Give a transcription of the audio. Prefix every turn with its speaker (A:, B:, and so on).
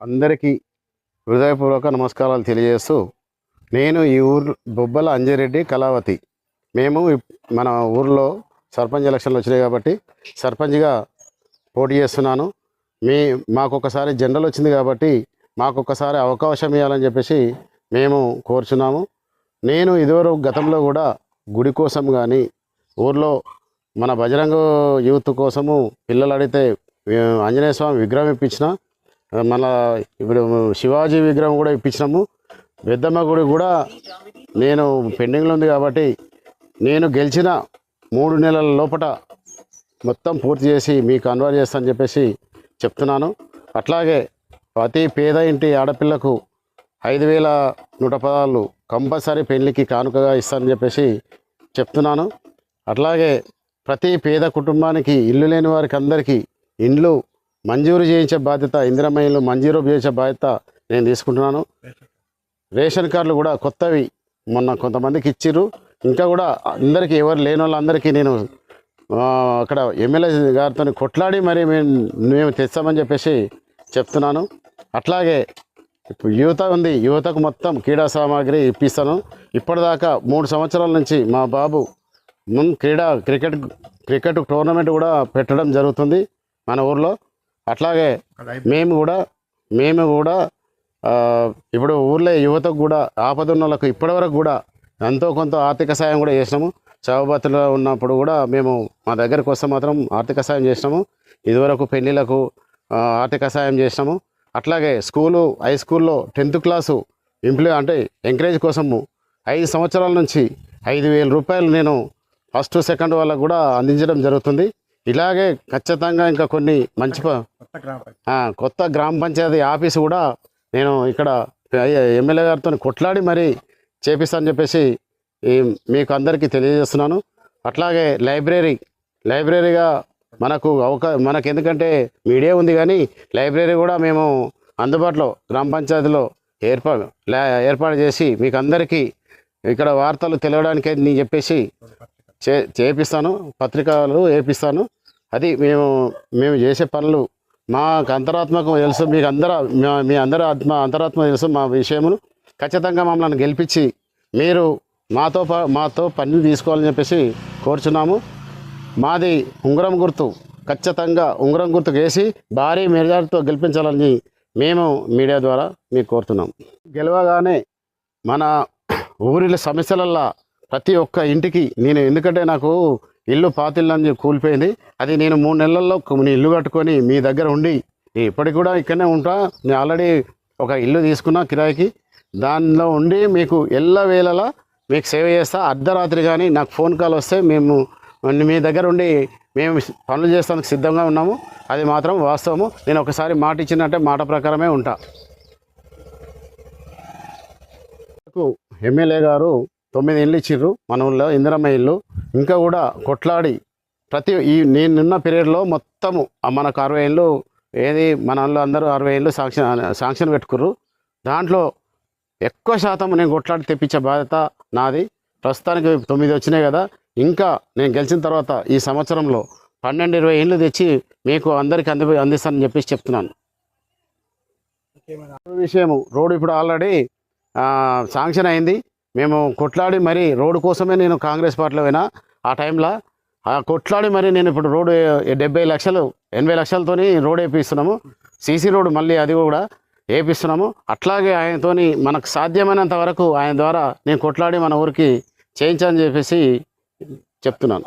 A: అందరికీ హృదయపూర్వక నమస్కారాలు తెలియజేస్తూ నేను ఈ ఊరు బొబ్బల అంజిరెడ్డి కళావతి. మేము మన ఊర్లో సర్పంచ్ ఎలక్షన్లు వచ్చినాయి కాబట్టి సర్పంచ్గా పోటీ చేస్తున్నాను. మీ మాకొకసారి జనరల్ వచ్చింది కాబట్టి మాకొకసారి అవకాశం ఇవ్వాలని చెప్పేసి మేము కోరుచున్నాము. నేను ఇదివరకు గతంలో కూడా గుడి కోసం కానీ ఊర్లో మన బజరంగ యూత్ కోసము పిల్లలు అడిగితే ఆంజనేయ స్వామి విగ్రహం ఇప్పించిన మళ్ళా ఇప్పుడు శివాజీ విగ్రహం కూడా ఇప్పించినాము. పెద్దమ్మ గుడి కూడా నేను పెండింగ్లో ఉంది కాబట్టి నేను గెలిచిన మూడు నెలల లోపట మొత్తం పూర్తి చేసి మీకు కన్వర్ట్ చేస్తానని చెప్పేసి చెప్తున్నాను. అట్లాగే ప్రతి పేద ఇంటి ఆడపిల్లకు ఐదు వేల నూట పదాలు కంపల్సరీ పెళ్ళికి కానుకగా ఇస్తానని చెప్పేసి చెప్తున్నాను. అట్లాగే ప్రతి పేద కుటుంబానికి ఇల్లు లేని వారికి అందరికీ ఇండ్లు మంజూరు చేయించే బాధ్యత ఇందిరమ్మ మంజూరు చేయించే బాధ్యత నేను తీసుకుంటున్నాను. రేషన్ కార్డులు కూడా కొత్తవి మొన్న కొంతమందికి ఇచ్చిర్రు. ఇంకా కూడా అందరికీ ఎవరు లేని వాళ్ళందరికీ నేను అక్కడ ఎమ్మెల్యే గారితో కొట్లాడి మరి మేము మేము తెస్తామని చెప్పేసి చెప్తున్నాను. అట్లాగే ఇప్పుడు యువత ఉంది. యువతకు మొత్తం క్రీడా సామాగ్రి ఇప్పిస్తాను. ఇప్పటిదాకా మూడు సంవత్సరాల నుంచి మా బాబు క్రీడా క్రికెట్ క్రికెట్ టోర్నమెంట్ కూడా పెట్టడం జరుగుతుంది మన ఊర్లో. అట్లాగే మేము కూడా మేము కూడా ఇప్పుడు ఊర్లో యువతకు కూడా ఆపదున్న వాళ్ళకు ఇప్పటివరకు కూడా ఎంతో కొంత ఆర్థిక సాయం కూడా చేసినాము. చౌబతులో ఉన్నప్పుడు కూడా మేము మా దగ్గరకు వస్తే మాత్రం ఆర్థిక సాయం చేసినాము. ఇదివరకు పెళ్ళిళ్ళకు ఆర్థిక సాయం చేసినాము. అట్లాగే స్కూలు హై స్కూల్లో టెన్త్ క్లాసు ఇంప్లీ అంటే ఎంకరేజ్ కోసము ఐదు సంవత్సరాల నుంచి ఐదు వేల రూపాయలు నేను ఫస్ట్ సెకండ్ వాళ్ళకు కూడా అందించడం జరుగుతుంది. ఇలాగే ఖచ్చితంగా ఇంకా కొన్ని మంచి కొత్త గ్రామ పంచాయతీ ఆఫీస్ కూడా నేను ఇక్కడ ఎమ్మెల్యే గారితో కొట్లాడి మరీ చేపిస్తానని చెప్పేసి మీకు అందరికీ తెలియజేస్తున్నాను. అట్లాగే లైబ్రరీ లైబ్రరీగా మనకు అవకా మనకు ఎందుకంటే మీడియా ఉంది కానీ లైబ్రరీ కూడా మేము అందుబాటులో గ్రామ పంచాయతీలో ఏర్పాటు ఏర్పాటు చేసి మీకు అందరికీ ఇక్కడ వార్తలు తెలియడానికి నేను చెప్పేసి చే చేపిస్తాను. పత్రికలు వేపిస్తాను అది మేము మేము చేసే పనులు మాకు అంతరాత్మకు తెలుసు. మీకు అందరూ మీ అందరూ ఆత్మ అంతరాత్మ తెలుసు మా విషయమును ఖచ్చితంగా మమ్మల్ని గెలిపించి మీరు మాతో మాతో పని తీసుకోవాలని చెప్పేసి కోరుచున్నాము. మాది ఉంగరం గుర్తు. ఖచ్చితంగా ఉంగరం గుర్తు వేసి భారీ మెజార్టీతో గెలిపించాలని మేము మీడియా ద్వారా మీకు కోరుతున్నాం. గెలవగానే మన ఊరిలో సమస్యలల్లా ప్రతి ఒక్క ఇంటికి నేను ఎందుకంటే నాకు ఇల్లు పాతిల్లు అని కూలిపోయింది. అది నేను మూడు నెలల్లో కు- ఇల్లు కట్టుకొని మీ దగ్గర ఉండి ఇప్పటికి కూడా ఇక్కడనే ఉంటా. నేను ఆల్రెడీ ఒక ఇల్లు తీసుకున్నా కిరాయికి. దానిలో ఉండి మీకు ఎల్ల వేళలా మీకు సేవ చేస్తా. అర్ధరాత్రి కానీ నాకు ఫోన్ కాల్ వస్తే మేము మీ దగ్గర ఉండి మేము పనులు చేస్తానికి సిద్ధంగా ఉన్నాము. అది మాత్రం వాస్తవము. నేను ఒకసారి మాట ఇచ్చినట్టే మాట ప్రకారమే ఉంటా. ఎమ్మెల్యే గారు తొమ్మిది ఇళ్ళు ఇచ్చిర్రు. మన ఊళ్ళో ఇందిరమ్మ ఇల్లు. ఇంకా కూడా కొట్లాడి ప్రతి ఈ నేనున్న పీరియడ్లో మొత్తము మనకు అరవై ఏళ్ళు ఏది మన వాళ్ళు అందరూ అరవై ఏళ్ళు సాంక్షన్ సాంక్షన్ పెట్టుకుర్రు. దాంట్లో ఎక్కువ శాతం నేను కొట్లాడి తెప్పించే బాధ్యత నాది. ప్రస్తుతానికి తొమ్మిది వచ్చినాయి కదా. ఇంకా నేను గెలిచిన తర్వాత ఈ సంవత్సరంలో పన్నెండు ఇరవై ఏళ్ళు తెచ్చి మీకు అందరికీ అంది అందిస్తానని చెప్పేసి చెప్తున్నాను. విషయము రోడ్డు ఇప్పుడు ఆల్రెడీ శాంక్షన్ అయింది. మేము కొట్లాడి మరి రోడ్డు కోసమే నేను కాంగ్రెస్ పార్టీలో అయినా ఆ టైంలో ఆ కొట్లాడి మరి నేను ఇప్పుడు రోడ్డు డెబ్బై లక్షలు ఎనభై లక్షలతో రోడ్ వేపిస్తున్నాము. సీసీ రోడ్డు మళ్ళీ అది కూడా వేపిస్తున్నాము. అట్లాగే ఆయనతోని మనకు సాధ్యమైనంత వరకు ఆయన ద్వారా నేను కొట్లాడి మన ఊరికి చేయించని చెప్పేసి చెప్తున్నాను.